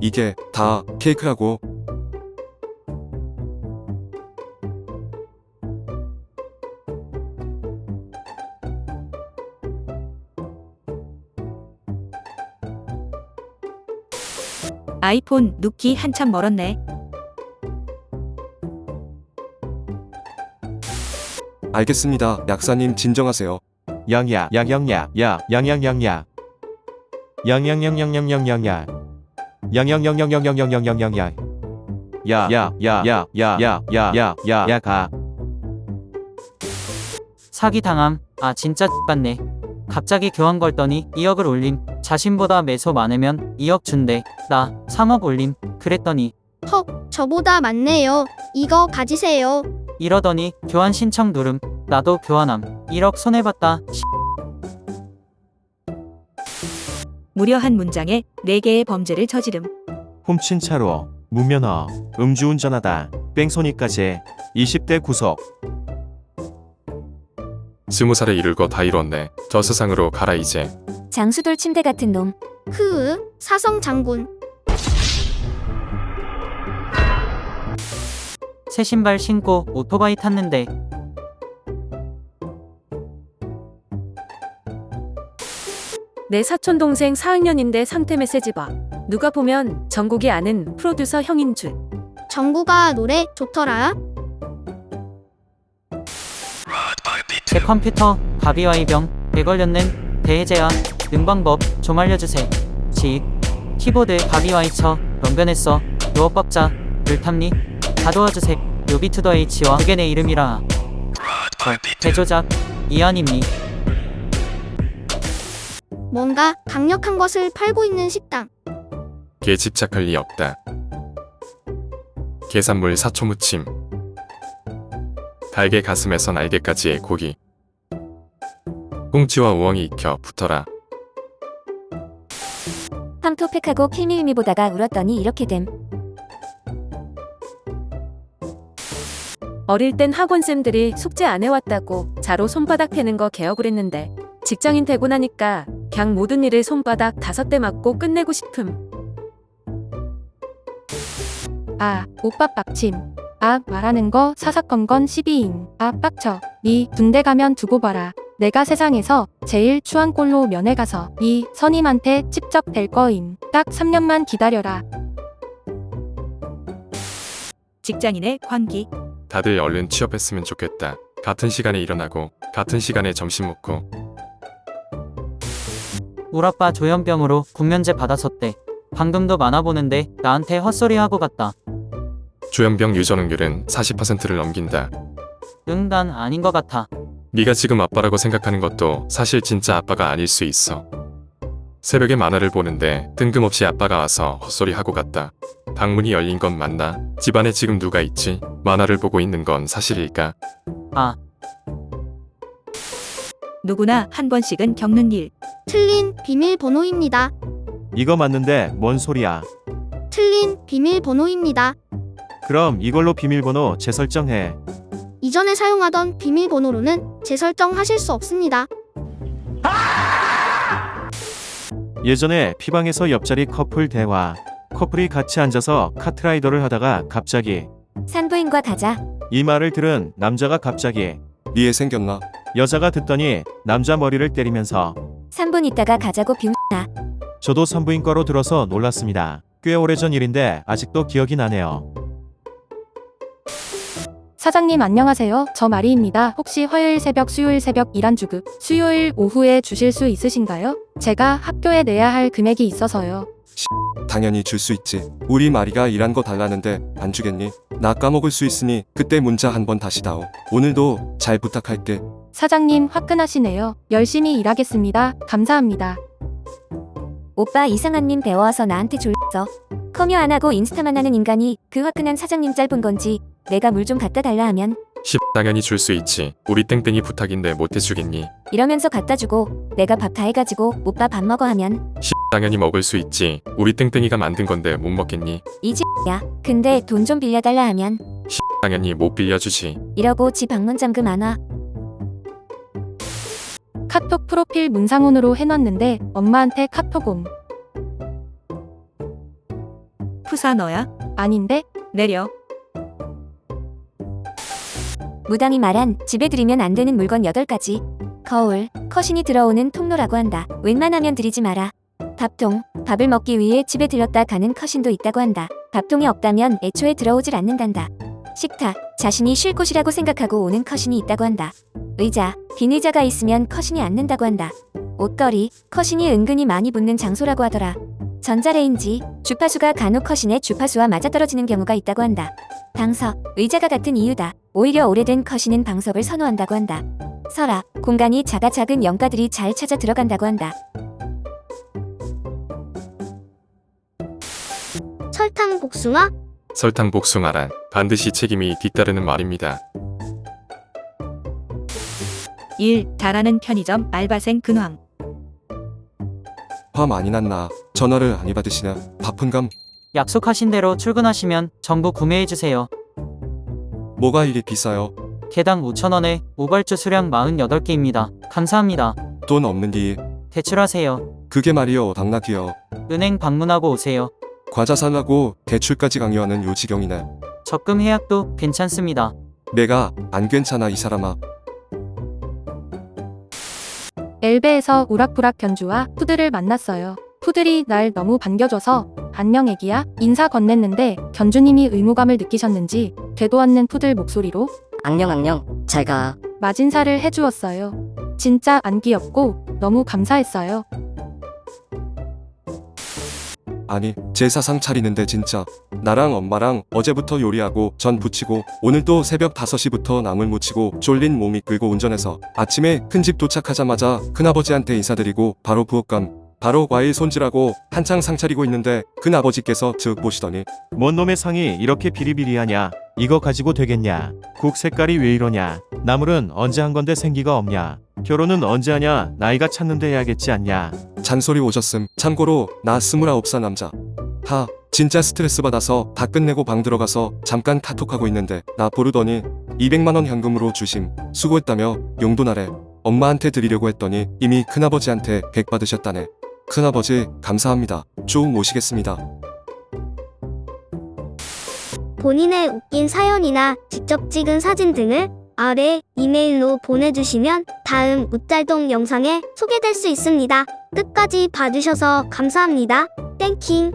이게 다 케이크라고. 아이폰 눕기 한참 멀었네. 알겠습니다. 약사님 진정하세요. 양야 양양야 야 양양양야 양양양양양양양 야 양양양양양양양양야 야야야야야야야야야가 사기 당함. 아 진짜 같네. 갑자기 교환 걸더니 2억을 올림. 자신보다 매소 많으면 2억 준대. 나 3억 올림. 그랬더니 헉, 저보다 많네요. 이거 가지세요. 이러더니 교환 신청 누름. 나도 교환함. 1억 손해봤다. 무려 한 문장에 4개의 범죄를 저지름. 훔친 차로 무면허 음주운전하다 뺑소니까지 20대 구속 스무 살에 이를 거 다 이뤘네. 저 세상으로 가라 이제. 장수돌 침대 같은 놈. 흐으, 사성 장군. 새 신발 신고 오토바이 탔는데 내 사촌 동생 4학년인데 상태 메시지 봐. 누가 보면 전국이 아는 프로듀서 형인 줄. 정구가 노래 좋더라. 제 컴퓨터 가비와이병 에 걸렸는 대해제야 능방법 좀 알려주세. 지 키보드 가비와이처 런변했어 요어 뻑자 를 탐니 다 도와주세. 요비투더 H와 그게 내 이름이라. 저 대조작 이한입니. 뭔가 강력한 것을 팔고 있는 식당. 개 집착할 리 없다. 계산물 사초 무침. 달걀 가슴에서 날개까지의 고기. 꽁치와 우엉이 익혀 붙어라. 황토팩하고 필미일미 보다가 울었더니 이렇게 됨. 어릴 땐 학원쌤들이 숙제 안 해왔다고 자로 손바닥 패는 거 개혁을 했는데 직장인 되고 나니까 그 냥 모든 일을 손바닥 다섯 대 맞고 끝내고 싶음. 아, 오빠 빡침. 아, 말하는 거 사사건건 12인. 아, 빡쳐. 니 군대 가면 두고 봐라. 내가 세상에서 제일 추한 꼴로 면회 가서 이 선임한테 찝적 될 거임. 딱 3년만 기다려라. 직장인의 광기. 다들 얼른 취업했으면 좋겠다. 같은 시간에 일어나고 같은 시간에 점심 먹고 우라빠 조현병으로 군면제 받았었대. 방금도 만화 보는데 나한테 헛소리 하고 갔다. 조현병 유전 응률은 40%를 넘긴다. 응, 난 아닌 것 같아. 네가 지금 아빠라고 생각하는 것도 사실 진짜 아빠가 아닐 수 있어. 새벽에 만화를 보는데 뜬금없이 아빠가 와서 헛소리 하고 갔다. 방문이 열린 건 맞나? 집안에 지금 누가 있지? 만화를 보고 있는 건 사실일까? 아, 누구나 한 번씩은 겪는 일. 틀린 비밀번호입니다. 이거 맞는데 뭔 소리야 틀린 비밀번호입니다. 그럼 이걸로 비밀번호 재설정해 이전에 사용하던 비밀번호로는 재설정하실 수 없습니다. 예전에 피방에서 옆자리 커플 대화 커플이 같이 앉아서 카트라이더를 하다가 갑자기 산부인과 가자. 이 말을 들은 남자가 갑자기 니에 생겼나? 여자가 듣더니 남자 머리를 때리면서 3분 있다가 가자고 비웃나. 저도 산부인과로 들어서 놀랐습니다. 꽤 오래전 일인데 아직도 기억이 나네요. 사장님 안녕하세요. 저 마리입니다. 혹시 화요일 새벽, 수요일 새벽 일한 주급, 수요일 오후에 주실 수 있으신가요? 제가 학교에 내야 할 금액이 있어서요. 당연히 줄 수 있지. 우리 마리가 일한 거 달라는데 안 주겠니? 나 까먹을 수 있으니 그때 문자 한번 다시 다오. 오늘도 잘 부탁할게. 사장님 화끈하시네요. 열심히 일하겠습니다. 감사합니다. 오빠 이상한님 배워와서 나한테 졸렸어. 커뮤 안 하고 인스타만 하는 인간이 그 화끈한 사장님 짧은 건지 내가 물 좀 갖다 달라 하면 10 당연히 줄 수 있지. 우리 땡땡이 부탁인데 못 해주겠니? 이러면서 갖다 주고 내가 밥 다 해가지고 오빠 밥 먹어 하면 10 당연히 먹을 수 있지. 우리 땡땡이가 만든 건데 못 먹겠니? 이지야. 근데 돈 좀 빌려달라 하면 당연히 못 빌려주지. 이러고 지 방문 잠금 안 와. 카톡 프로필 문상훈으로 해놨는데 엄마한테 카톡 옴. 푸사 너야? 아닌데? 내려. 무당이 말한 집에 들이면 안 되는 물건 8가지. 거울, 커신이 들어오는 통로라고 한다. 웬만하면 들이지 마라. 밥통, 밥을 먹기 위해 집에 들렀다 가는 커신도 있다고 한다. 밥통이 없다면 애초에 들어오질 않는단다. 식탁, 자신이 쉴 곳이라고 생각하고 오는 커신이 있다고 한다. 의자, 빈 의자가 있으면 커신이 앉는다고 한다. 옷걸이, 커신이 은근히 많이 붙는 장소라고 하더라. 전자레인지, 주파수가 간혹 커신의 주파수와 맞아떨어지는 경우가 있다고 한다. 방석, 의자가 같은 이유다. 오히려 오래된 커신은 방석을 선호한다고 한다. 서랍, 공간이 작아 작은 영가들이 잘 찾아 들어간다고 한다. 설탕 복숭아? 설탕 복숭아란 반드시 책임이 뒤따르는 말입니다. 1. 잘하는 편의점 알바생 근황. 화 많이 났나? 전화를 안 받으시나? 바쁜감? 약속하신 대로 출근하시면 전부 구매해주세요. 뭐가 이리 비싸요? 개당 5,000원에 우발주 수량 48개입니다. 감사합니다. 돈 없는 디. 대출하세요. 그게 말이여 당나귀여. 은행 방문하고 오세요. 과자 살라고 대출까지 강요하는 요 지경이네. 적금 해약도 괜찮습니다. 내가 안 괜찮아 이 사람아. 엘베에서 우락부락 견주와 푸들을 만났어요. 푸들이 날 너무 반겨줘서 안녕 애기야 인사 건넸는데 견주님이 의무감을 느끼셨는지 되도 않는 푸들 목소리로 악령 악령 잘가 마진사를 해주었어요. 진짜 안 귀엽고 너무 감사했어요. 아니 제사상 차리는데 진짜 나랑 엄마랑 어제부터 요리하고 전 부치고 오늘 또 새벽 5시부터 나물 무치고 졸린 몸이 끌고 운전해서 아침에 큰집 도착하자마자 큰아버지한테 인사드리고 바로 부엌감 바로 과일 손질하고 한창 상 차리고 있는데 큰아버지께서 즉 보시더니 뭔 놈의 상이 이렇게 비리비리하냐? 이거 가지고 되겠냐? 국 색깔이 왜 이러냐? 나물은 언제 한 건데 생기가 없냐? 결혼은 언제 하냐? 나이가 찼는데 해야겠지 않냐? 잔소리 오셨음. 참고로 나 29살 남자. 하 진짜 스트레스 받아서 다 끝내고 방 들어가서 잠깐 카톡하고 있는데 나 부르더니 200만원 현금으로 주심. 수고했다며 용돈하래 엄마한테 드리려고 했더니 이미 큰아버지한테 100 받으셨다네. 큰아버지 감사합니다. 쭉 모시겠습니다. 본인의 웃긴 사연이나 직접 찍은 사진 등을 아래 이메일로 보내주시면 다음 웃잘동 영상에 소개될 수 있습니다. 끝까지 봐주셔서 감사합니다. 땡킹!